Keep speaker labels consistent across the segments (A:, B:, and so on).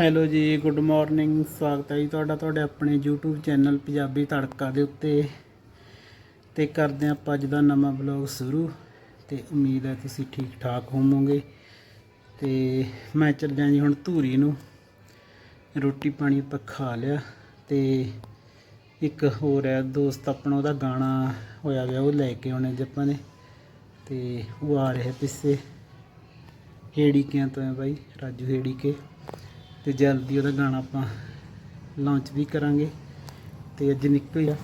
A: Hello ਜੀ good morning ਸਵਾਗਤ ਹੈ ਜੀ ਤੁਹਾਡਾ, ਤੁਹਾਡੇ ਆਪਣੇ YouTube ਚੈਨਲ ਪੰਜਾਬੀ ਤੜਕਾ ਦੇ ਉੱਤੇ। ਤੇ ਕਰਦੇ ਹਾਂ ਆਪਾਂ ਅੱਜ ਦਾ ਨਵਾਂ ਬਲੌਗ ਸ਼ੁਰੂ। ਤੇ ਉਮੀਦ ਹੈ ਤੁਸੀਂ ਠੀਕ ਠਾਕ ਹੋਵੋਗੇ। ਤੇ ਮੈਂ ਚੱਲਿਆ ਜੀ ਹੁਣ ਧੂਰੀ ਨੂੰ। ਰੋਟੀ ਪਾਣੀ ਆਪਾਂ ਖਾ ਲਿਆ। ਤੇ ਇੱਕ ਹੋਰ ਹੈ, ਦੋਸਤ ਆਪਣਾ ਉਹਦਾ ਗਾਣਾ ਹੋਇਆ ਗਿਆ ਉਹ ਲੈ ਕੇ ਆਉਣੇ ਅੱਜ ਆਪਾਂ ਨੇ। ਤੇ ਉਹ ਆ ਰਿਹਾ ਪਿੱਛੇ। ਹੇੜੀਕਿਆਂ ਤੋਂ ਹੈ ਬਾਈ, ਰਾਜੂ ਹੇੜੀਕੇ। ਤੇ ਜਲਦੀ ਉਹਦਾ ਗਾਣਾ ਆਪਾਂ ਲਾਂਚ ਵੀ ਕਰਾਂਗੇ। ਤੇ ਅੱਜ ਨਿਕਲਿਆ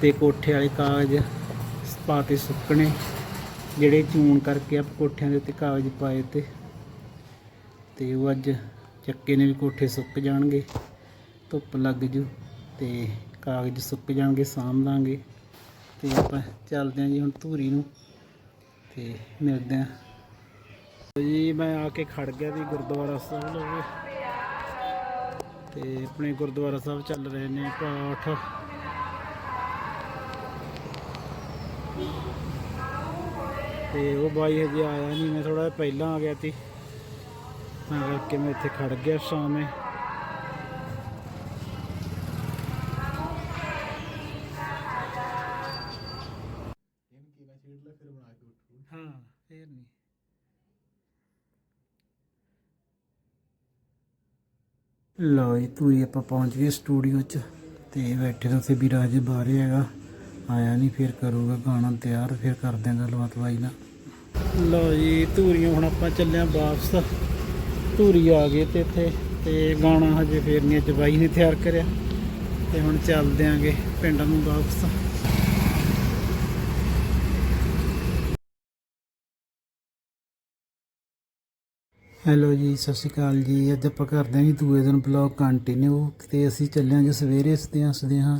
A: ਤੇ ਕੋਠੇ ਵਾਲੇ ਕਾਗਜ਼ ਪਾ ਤੇ ਸੁੱਕਣੇ, ਜਿਹੜੇ ਚੂਨ ਕਰਕੇ ਆਪ ਕੋਠਿਆਂ ਦੇ ਉੱਤੇ ਕਾਗਜ਼ ਪਾਏ ਤੇ। ਤੇ ਉਹ ਅੱਜ ਚੱਕੇ ਨੇ ਵੀ ਕੋਠੇ ਸੁੱਕ ਜਾਣਗੇ, ਧੁੱਪ ਲੱਗ ਜੂ ਤੇ ਕਾਗਜ਼ ਸੁੱਕ ਜਾਣਗੇ, ਸਾਂਭ ਲਾਂਗੇ। ਤੇ ਆਪਾਂ ਚੱਲਦੇ ਹਾਂ ਜੀ ਹੁਣ ਧੂਰੀ ਨੂੰ ਤੇ ਮਿਲਦੇ ਹਾਂ ਜੀ, ਮੈਂ ਆ ਕੇ ਖੜ ਗਿਆ ਵੀ ਗੁਰਦੁਆਰਾ ਸਾਹਿਬ। ਲੋਗੇ ਤੇ ਆਪਣੇ ਗੁਰਦੁਆਰਾ ਸਾਹਿਬ ਚੱਲ ਰਹੇ ਨੇ ਪਾਠ। ਤੇ ਉਹ ਬਾਈ ਹਜੇ ਆਇਆ ਨਹੀਂ ਮੈਂ ਥੋੜਾ ਪਹਿਲਾਂ ਆ ਗਿਆ ਸੀ। ਮੈਂ ਕਰਕੇ ਮੈਂ ਇੱਥੇ ਖੜ ਗਿਆ ਸ਼ਾਮੇ ਹਾਂ ਫੇਰ ਨਹੀਂ ਲਓ ਜੀ, ਤੂੰ ਆਪਾਂ ਪਹੁੰਚ ਗਏ ਸਟੂਡੀਓ 'ਚ ਤੇ ਬੈਠੇ ਤਾਂ ਉੱਥੇ ਵੀ ਰਾਜ ਬਾਹਰ ਹੈਗਾ। ਆਇਆ ਨਹੀਂ ਫਿਰ ਕਰੂਗਾ ਗਾਣਾ ਤਿਆਰ, ਫਿਰ ਕਰਦੇ ਆਂ ਗੱਲਬਾਤ ਬਾਈ ਨਾਲ। ਲਓ ਜੀ ਧੂਰੀਆਂ ਹੁਣ ਆਪਾਂ ਚੱਲਿਆ ਵਾਪਸ। ਧੂਰੀ ਆ ਗਏ ਤੇ ਇੱਥੇ, ਤੇ ਗਾਣਾ ਹਜੇ ਫੇਰ ਨਹੀਂ ਅੱਜ ਬਾਈ ਨੇ ਤਿਆਰ ਕਰਿਆ। ਤੇ ਹੁਣ ਚੱਲਦੇ ਆਂਗੇ ਪਿੰਡ ਨੂੰ ਵਾਪਸ। ਹੈਲੋ ਜੀ, ਸਤਿ ਸ਼੍ਰੀ ਅਕਾਲ ਜੀ। ਅੱਜ ਆਪਾਂ ਕਰਦੇ ਹਾਂ ਜੀ ਦੂਏ ਦਿਨ ਬਲੌਗ ਕੰਟੀਨਿਊ ਤੇ ਅਸੀਂ ਚੱਲਿਆ ਜੀ ਸਵੇਰੇ ਸਦਿਆਂ ਸਦਿਆਂ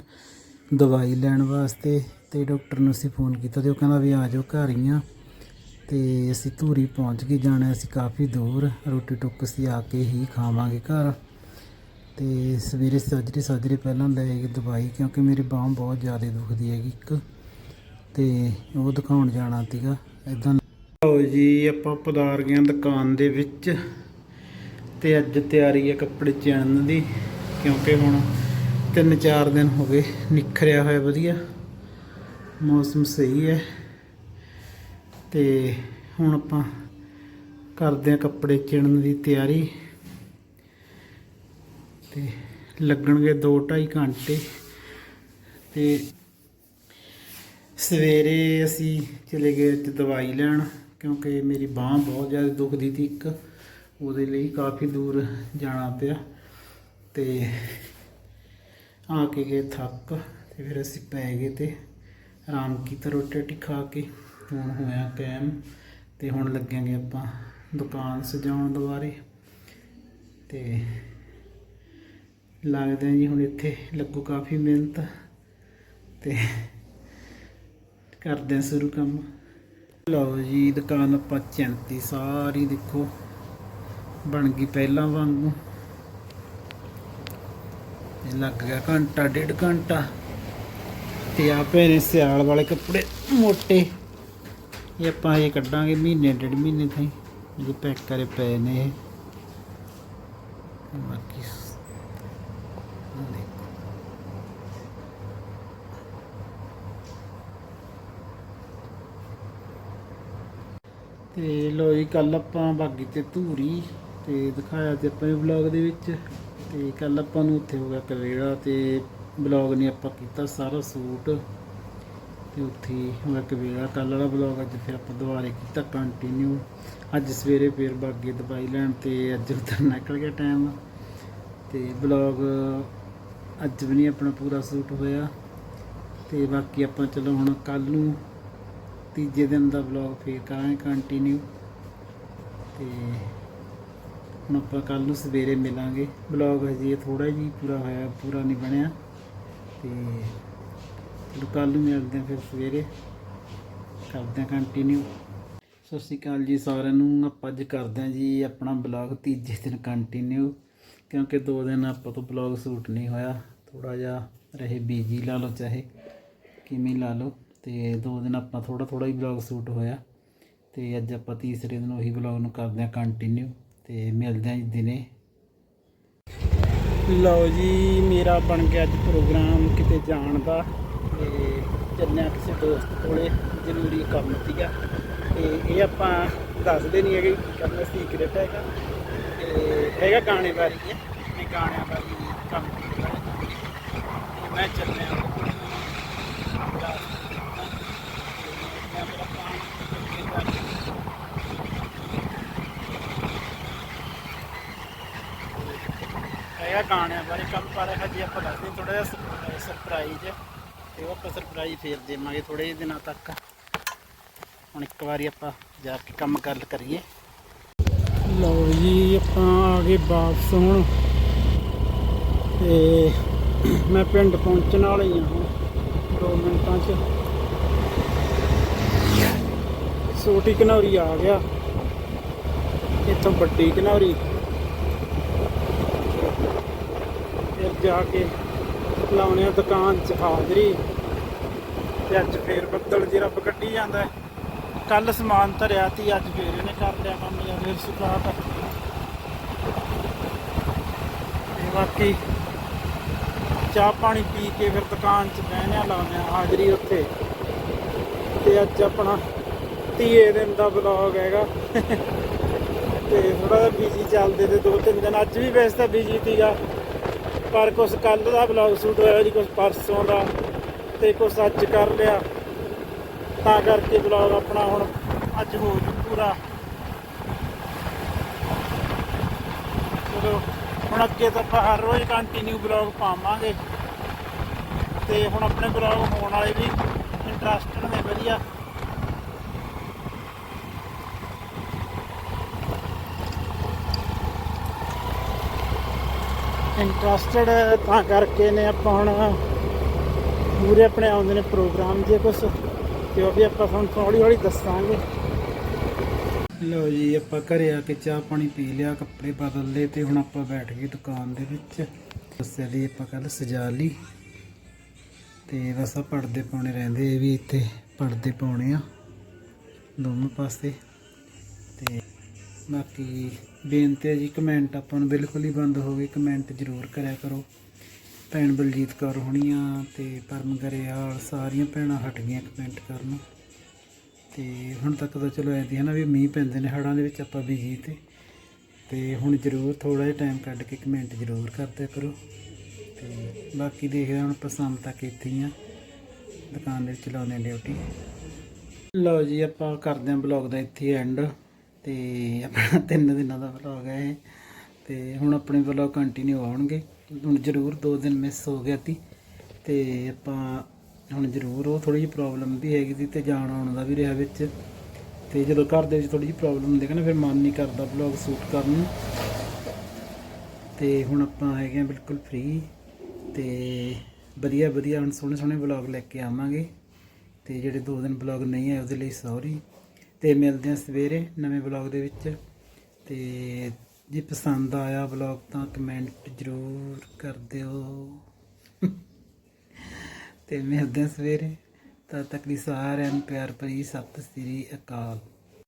A: ਦਵਾਈ ਲੈਣ ਵਾਸਤੇ ਤੇ ਡਾਕਟਰ ਨੂੰ ਅਸੀਂ ਫੋਨ ਕੀਤਾ ਤੇ ਉਹ ਕਹਿੰਦਾ ਵੀ ਆ ਜਾਓ ਘਰ ਹੀ ਆ। ਤੇ ਅਸੀਂ ਧੂਰੀ ਪਹੁੰਚ ਕੇ ਜਾਣਾ, ਅਸੀਂ ਕਾਫੀ ਦੂਰ ਰੋਟੀ ਟੁੱਕ ਅਸੀਂ ਆ ਕੇ ਹੀ ਖਾਵਾਂਗੇ ਘਰ। ਤੇ ਸਵੇਰੇ ਸੱਜਰੇ ਸੱਜਰੇ ਪਹਿਲਾਂ ਲੈ ਗਏ ਦਵਾਈ ਕਿਉਂਕਿ ਮੇਰੀ ਬਾਂਹ ਬਹੁਤ ਜ਼ਿਆਦਾ ਦੁਖਦੀ ਹੈਗੀ ਇੱਕ। ਤੇ ਉਹ ਦਿਖਾਉਣ ਜਾਣਾ ਸੀਗਾ। ਇਦਾਂ ਲਓ ਜੀ, ਆਪਾਂ ਪਧਾਰ ਗਏ ਹਾਂ ਦੁਕਾਨ ਦੇ ਵਿੱਚ ਤੇ ਅੱਜ ਤਿਆਰੀ ਹੈ ਕੱਪੜੇ ਚਿਣਨ ਦੀ, ਕਿਉਂਕਿ ਹੁਣ 3-4 ਦਿਨ ਹੋ ਗਏ ਨਿਖਰਿਆ ਹੋਇਆ ਵਧੀਆ। ਮੌਸਮ ਸਹੀ ਹੈ। ਤੇ ਹੁਣ ਆਪਾਂ ਕਰਦੇ ਹਾਂ ਕੱਪੜੇ ਚਿਣਨ ਦੀ ਤਿਆਰੀ। ਤੇ ਲੱਗਣਗੇ 2-2.5 ਘੰਟੇ। ਤੇ ਸਵੇਰੇ ਅਸੀਂ ਚਲੇ ਗਏ ਤੇ ਦਵਾਈ ਲੈਣ। ਕਿਉਂਕਿ ਮੇਰੀ ਬਾਹ ਬਹੁਤ ਜ਼ਿਆਦਾ ਦੁਖਦੀ ਸੀ ਇੱਕ, ਉਹਦੇ ਲਈ ਕਾਫੀ ਦੂਰ ਜਾਣਾ ਪਿਆ। ਤੇ ਆ ਕੇ ਗਏ ਥੱਕ, ਤੇ ਫਿਰ ਅਸੀਂ ਪੈ ਗਏ ਤੇ ਆਰਾਮ ਕੀਤਾ ਰੋਟੀ ਰੋਟੀ ਖਾ ਕੇ। ਹੁਣ ਹੋਇਆ ਕੈਮ, ਤੇ ਹੁਣ ਲੱਗਾਂਗੇ ਆਪਾਂ ਦੁਕਾਨ ਸਜਾਉਣ ਦੁਬਾਰੇ। ਤੇ ਲੱਗਦਾ ਜੀ ਹੁਣ ਇੱਥੇ ਲੱਗੂ ਕਾਫੀ ਮਿਹਨਤ, ਤੇ ਕਰਦੇ ਹਾਂ ਸ਼ੁਰੂ ਕੰਮ। ਲਓ ਜੀ, ਦੁਕਾਨ ਆਪਾਂ ਚਿੰਤੀ ਸਾਰੀ ਦੇਖੋ, ਬਣ ਗਈ ਪਹਿਲਾਂ ਵਾਂਗੂ। ਇਹ ਲੱਗ ਗਿਆ ਘੰਟਾ, ਡੇਢ ਘੰਟਾ। ਤੇ ਆ ਪਏ ਨੇ ਸਿਆਲ ਵਾਲੇ ਕੱਪੜੇ ਮੋਟੇ। ਇਹ ਆਪਾਂ ਇਹ ਕੱਢਾਂਗੇ ਮਹੀਨੇ, ਡੇਢ ਮਹੀਨੇ ਤਾਈਂ ਇਹ ਪੈਕ ਕਰੇ ਪਏ ਨੇ ਇਹ ਬਾਕੀ ਆਹ ਦੇਖੋ ਤੇ ਲੋ ਜੀ ਕੱਲ ਆਪਾਂ ਬਾਗੀ ਤੇ ਧੂਰੀ ਤੇ ਦਿਖਾਇਆ ਤੇ ਆਪਾਂ ਵਲੌਗ ਦੇ ਵਿੱਚ। ਤੇ ਕੱਲ ਆਪਾਂ ਨੂੰ ਉੱਥੇ ਹੋ ਗਿਆ ਕਵੇੜਾ ਤੇ ਵਲੌਗ ਨੇ ਆਪਾਂ ਕੀਤਾ ਸਾਰਾ ਸੂਟ। ਤੇ ਉੱਥੇ ਹੀ ਹੋ ਗਿਆ ਕਵੇੜਾ ਕੱਲ ਵਾਲਾ ਵਲੌਗ ਅੱਜ ਫਿਰ ਆਪਾਂ ਦੁਬਾਰੇ ਕੀਤਾ ਕੰਟੀਨਿਊ ਅੱਜ ਸਵੇਰੇ ਫੇਰ ਬਾਗੀ ਦਵਾਈ ਲੈਣ ਤੇ ਅੱਜ ਉਧਰ ਨਿਕਲ ਗਿਆ ਟਾਈਮ ਤੇ ਵਲੌਗ ਅੱਜ ਵੀ ਨਹੀਂ ਆਪਣਾ ਪੂਰਾ ਸੂਟ ਹੋਇਆ। ਤੇ ਬਾਕੀ ਆਪਾਂ ਚਲੋ ਹੁਣ ਕੱਲ ਨੂੰ ਤੀਜੇ ਦਿਨ ਦਾ ਵਲੌਗ ਫੇਰ ਕਰਾਂਗੇ ਕੰਟੀਨਿਊ ਤੇ ਹੁਣ ਆਪਾਂ ਕੱਲ ਨੂੰ ਸਵੇਰੇ ਮਿਲਾਂਗੇ। ਵਲੌਗ ਹਜੇ ਥੋੜਾ ਜਿਹਾ ਪੂਰਾ ਹੋਇਆ, ਪੂਰਾ ਨਹੀਂ ਬਣਿਆ। ਤੇ ਚਲੋ ਕੱਲ ਨੂੰ ਮਿਲਦੇ ਹਾਂ ਫਿਰ ਸਵੇਰੇ। ਕਰਦੇ ਹਾਂ ਕੰਟੀਨਿਊ ਸਤਿ ਸ਼੍ਰੀ ਅਕਾਲ ਜੀ ਸਾਰਿਆਂ ਨੂੰ। ਆਪਾਂ ਅੱਜ ਕਰਦੇ ਹਾਂ ਜੀ ਆਪਣਾ ਵਲੌਗ ਤੀਜੇ ਦਿਨ ਕੰਟੀਨਿਊ ਕਿਉਂਕਿ ਦੋ ਦਿਨ ਆਪਾਂ ਤੋਂ ਵਲੌਗ ਸ਼ੂਟ ਨਹੀਂ ਹੋਇਆ। ਥੋੜਾ ਜਿਹਾ ਰਹੇ ਬੀਜੀ ਲਾ ਲਓ ਚਾਹੇ, ਕਿਵੇਂ ਲਾ ਲਓ। ਤੇ ਦੋ ਦਿਨ ਆਪਣਾ ਥੋੜਾ ਥੋੜਾ ਹੀ ਵਲੌਗ ਸ਼ੂਟ ਹੋਇਆ ਤੇ ਅੱਜ ਆਪਾਂ ਤੀਸਰੇ ਦਿਨ ਉਹੀ ਵਲੌਗ ਨੂੰ ਕਰਦੇ ਹਾਂ ਕੰਟੀਨਿਊ ਤੇ ਮਿਲਦੇ ਹਾਂ ਜੀ ਦਿਨੇ। ਲਓ ਜੀ, ਮੇਰਾ ਬਣ ਗਿਆ ਅੱਜ ਪ੍ਰੋਗਰਾਮ ਕਿਤੇ ਜਾਣ ਦਾ ਤੇ ਚੱਲਿਆ ਕਿਸੇ ਦੋਸਤ ਕੋਲੇ, ਜ਼ਰੂਰੀ ਕੰਮ ਸੀਗਾ ਤੇ ਇਹ ਆਪਾਂ ਦੱਸਦੇ ਨਹੀਂ ਹੈਗੇ ਕੀ ਕਰਨਾ ਸੀਕ੍ਰੇਟ ਹੈਗਾ ਤੇ ਹੈਗਾ ਗਾਣੇ ਬਾਰੇ ਹੀ ਮੈਂ ਗਾਣਿਆਂ ਬਾਰੇ ਕੰਮ ਕੀਤਾ ਮੈਂ ਚੱਲਿਆ ਉਹਦੇ ਕੋਲ ਦੱਸ ਦਿੱਤਾ। ਤੇ ਮੈਂ ਮੇਰਾ ਕੰਮ ਅੱਗੇ ਕਰ ਹੈਗਾ ਗਾਣਿਆਂ ਬਾਰੇ ਕੰਮ ਪਰ ਹਜੇ ਆਪਾਂ ਦੱਸਦੇ ਥੋੜਾ ਜਿਹਾ ਸਰਪ੍ਰਾਈਜ਼ ਤੇ ਉਹ ਆਪਾਂ ਸਰਪ੍ਰਾਈਜ਼ ਫੇਰ ਦੇਵਾਂਗੇ ਥੋੜੇ ਜਿਹੇ ਦਿਨਾਂ ਤੱਕ। ਹੁਣ ਇੱਕ ਵਾਰੀ ਆਪਾਂ ਜਾ ਕੇ ਕੰਮ ਗੱਲ ਕਰੀਏ। ਲਓ ਜੀ, ਆਪਾਂ ਆ ਗਏ ਵਾਪਸ ਹੁਣ। ਤੇ ਮੈਂ ਪਿੰਡ ਪਹੁੰਚਣ ਵਾਲਾ ਹੀ ਹਾਂ ਹੁਣ 2 ਮਿੰਟਾਂ 'ਚ। ਛੋਟੀ ਘਨੌਰੀ ਆ ਗਿਆ। ਇੱਥੋਂ ਵੱਡੀ ਘਨੌਰੀ ਫਿਰ ਜਾ ਕੇ ਲਾਉਣੇ ਆ ਦੁਕਾਨ 'ਚ ਹਾਜ਼ਰੀ। ਤੇ ਅੱਜ ਫੇਰ ਬੱਦਲ ਜੀ ਰੱਬ ਕੱਢੀ ਜਾਂਦਾ ਕੱਲ ਸਮਾਨ ਧਰਿਆ ਤੀ, ਅੱਜ ਫੇਰ ਇਹਨੇ ਕਰ ਲਿਆ ਕੰਮ, ਜਾਂ ਫੇਰ ਸੁਕਾਟ ਤੇ ਬਾਕੀ ਚਾਹ ਪਾਣੀ ਪੀ ਕੇ ਫਿਰ ਦੁਕਾਨ 'ਚ ਬਹਿਣੇ ਆ, ਲਾਉਣੇ ਆ ਹਾਜ਼ਰੀ ਉੱਥੇ। ਤੇ ਅੱਜ ਆਪਣਾ ਤੀਏ ਦਿਨ ਦਾ ਵਲੌਗ ਹੈਗਾ। ਤੇ ਥੋੜਾ ਜਿਹਾ ਬਿਜ਼ੀ ਚੱਲਦੇ ਤੇ ਦੋ ਤਿੰਨ ਦਿਨ, ਅੱਜ ਵੀ ਵੈਸੇ ਤਾਂ ਬਿਜ਼ੀ ਸੀਗਾ। ਪਰ ਕੁਛ ਕੱਲ ਦਾ ਬਲੌਗ ਸ਼ੂਟ ਹੋਇਆ ਜੀ, ਕੁਛ ਪਰਸੋਂ ਦਾ ਤੇ ਕੁਛ ਅੱਜ ਕਰ ਲਿਆ। ਤਾਂ ਕਰਕੇ ਬਲੌਗ ਆਪਣਾ ਹੁਣ ਅੱਜ ਹੋ ਜੂ ਪੂਰਾ। ਚਲੋ, ਹੁਣ ਅੱਗੇ ਤਾਂ ਆਪਾਂ ਹਰ ਰੋਜ਼ ਕੰਟੀਨਿਊ ਬਲੌਗ ਪਾਵਾਂਗੇ। ਤੇ ਹੁਣ ਆਪਣੇ ਬਲੌਗ ਹੋਣ ਵਾਲੇ ਵੀ ਇੰਟਰਸਟਡ ਨੇ, ਵਧੀਆ। ਇੰਟਰਸਟਡ ਤਾਂ ਕਰਕੇ ਨੇ ਆਪਾਂ ਹੁਣ ਪੂਰੇ ਆਪਣੇ ਆਉਂਦੇ ਨੇ ਪ੍ਰੋਗਰਾਮ ਜੇ ਕੁਛ, ਤੇ ਉਹ ਵੀ ਆਪਾਂ ਤੁਹਾਨੂੰ ਹੌਲੀ ਹੌਲੀ ਦੱਸਾਂਗੇ। ਲਓ ਜੀ, ਆਪਾਂ ਘਰੇ ਆ ਕੇ ਚਾਹ ਪਾਣੀ ਪੀ ਲਿਆ, ਕੱਪੜੇ ਬਦਲ ਲਏ ਤੇ ਹੁਣ ਆਪਾਂ ਬੈਠ ਗਏ ਦੁਕਾਨ ਦੇ ਵਿੱਚ। ਦੱਸਿਆ ਲਈ ਆਪਾਂ ਕੱਲ ਸਜਾ ਲਈ। ਤੇ ਬਸ ਆ ਪਰਦੇ ਪਾਉਣੇ ਰਹਿੰਦੇ, ਇਹ ਵੀ ਇੱਥੇ ਪਰਦੇ ਪਾਉਣੇ ਆ, ਦੋਨੋਂ ਪਾਸੇ। ਬਾਕੀ ਬੇਨਤੀ ਹੈ ਜੀ ਕਮੈਂਟ ਆਪਾਂ ਨੂੰ ਬਿਲਕੁਲ ਹੀ ਬੰਦ ਹੋ ਗਏ ਕਮੈਂਟ ਜ਼ਰੂਰ ਕਰਿਆ ਕਰੋ। ਭੈਣ ਬਲਜੀਤ ਕੌਰ ਹੋਣੀਆਂ ਤੇ ਪਰਮ ਗਰੇਵਾਲ, ਸਾਰੀਆਂ ਭੈਣਾਂ ਹਟ ਗਈਆਂ ਕਮੈਂਟ ਕਰਨ। ਤੇ ਹੁਣ ਤੱਕ ਤਾਂ ਚਲੋ ਐਦੀ ਹੈ ਨਾ ਵੀ ਮੀਂਹ ਪੈਂਦੇ ਨੇ ਹੜਾਂ ਦੇ ਵਿੱਚ ਆਪਾਂ ਬਿਜ਼ੀ ਤੇ। ਤੇ ਹੁਣ ਜ਼ਰੂਰ ਥੋੜਾ ਜਿਹਾ ਟਾਈਮ ਕੱਢ ਕੇ ਕਮੈਂਟ ਜ਼ਰੂਰ ਕਰਦਿਆ ਕਰੋ। ਤੇ ਬਾਕੀ ਦੇਖਦੇ ਹਾਂ ਹੁਣ ਪਸੰਦ ਤੱਕ ਇੱਥੇ ਹੀ ਆ। ਦੁਕਾਨ ਦੇ ਵਿੱਚ ਲਾਉਂਦੇ ਹਾਂ ਡਿਊਟੀ ਲਓ ਜੀ, ਆਪਾਂ ਕਰਦੇ ਹਾਂ ਬਲੌਗ ਦਾ ਇੱਥੇ ਐਂਡ ਤੇ ਆਪਣਾ ਤਿੰਨ ਦਿਨਾਂ ਦਾ ਵਲੌਗ ਹੈ ਇਹ। ਤੇ ਹੁਣ ਆਪਣੇ ਵਲੌਗ ਕੰਟੀਨਿਊ ਆਉਣਗੇ। ਹੁਣ ਜ਼ਰੂਰ ਦੋ ਦਿਨ ਮਿਸ ਹੋ ਗਿਆ ਤੀ ਤੇ ਆਪਾਂ ਹੁਣ ਜ਼ਰੂਰ ਉਹ ਥੋੜੀ ਜਿਹੀ ਪ੍ਰੋਬਲਮ ਵੀ ਹੈਗੀ ਸੀ ਤੇ ਜਾਣ ਆਉਣ ਦਾ ਵੀ ਰਿਹਾ ਵਿੱਚ। ਤੇ ਜਦੋਂ ਘਰ ਦੇ ਵਿੱਚ ਥੋੜੀ ਜਿਹੀ ਪ੍ਰੋਬਲਮ ਹੁੰਦੀ ਹੈ ਨਾ, ਫਿਰ ਮਨ ਨਹੀਂ ਕਰਦਾ ਵਲੌਗ ਸ਼ੂਟ ਕਰਨ ਨੂੰ। ਤੇ ਹੁਣ ਆਪਾਂ ਹੈਗੇ ਆ ਬਿਲਕੁਲ ਫ੍ਰੀ ਤੇ ਵਧੀਆ ਵਧੀਆ ਹੁਣ ਸੋਹਣੇ ਸੋਹਣੇ ਵਲੌਗ ਲੈ ਕੇ ਆਵਾਂਗੇ। ਤੇ ਜਿਹੜੇ ਦੋ ਦਿਨ ਵਲੌਗ ਨਹੀਂ ਆਏ ਉਹਦੇ ਲਈ ਸੌਰੀ ਤੇ ਮਿਲਦੇ ਹਾਂ ਸਵੇਰੇ ਨਵੇਂ ਵਲੌਗ ਦੇ ਵਿੱਚ। ਤੇ ਜੇ ਪਸੰਦ ਆਇਆ ਵਲੌਗ ਤਾਂ ਕਮੈਂਟ ਜ਼ਰੂਰ ਕਰ ਦਿਓ। ਤੇ ਮਿਲਦੇ ਹਾਂ ਸਵੇਰੇ। ਤਦ ਤੱਕ ਲਈ ਸਾਰਿਆਂ ਨੂੰ ਪਿਆਰ ਭਰੀ ਸਤਿ ਸ੍ਰੀ ਅਕਾਲ।